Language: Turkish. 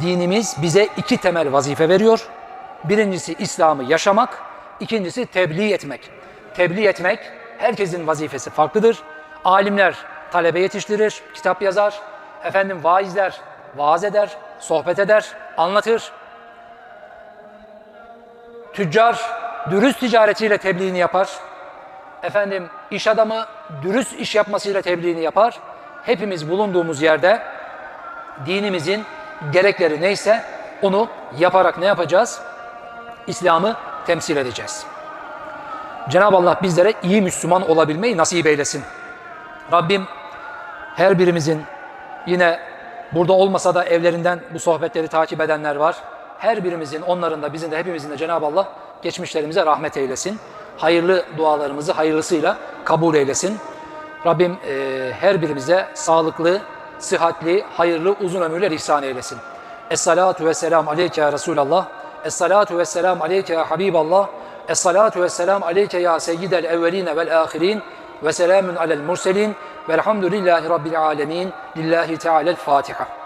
dinimiz bize iki temel vazife veriyor. Birincisi İslam'ı yaşamak, ikincisi tebliğ etmek. Tebliğ etmek herkesin vazifesi farklıdır. Alimler talebe yetiştirir, kitap yazar. Efendim vaizler vaaz eder, sohbet eder, anlatır. Tüccar dürüst ticaretiyle tebliğini yapar. Efendim iş adamı dürüst iş yapmasıyla tebliğini yapar. Hepimiz bulunduğumuz yerde dinimizin gerekleri neyse onu yaparak ne yapacağız? İslam'ı temsil edeceğiz. Cenab-ı Allah bizlere iyi Müslüman olabilmeyi nasip eylesin. Rabbim her birimizin yine burada olmasa da evlerinden bu sohbetleri takip edenler var. Her birimizin, onların da bizim de hepimizin de Cenab-ı Allah geçmişlerimize rahmet eylesin. Hayırlı dualarımızı hayırlısıyla kabul eylesin. Rabbim e, her birimize sağlıklı, sıhhatli, hayırlı, uzun ömürler ihsan eylesin. Es-salatu ve selam aleyke ya Resulallah. Es-salatu ve selam aleyke ya Habiballah. Es-salatu ve selam aleyke ya seyyidel evveline vel ahirin. Ve selamun alel murselin. Velhamdülillahi Rabbil alemin. Lillahi Teala'l Fatiha.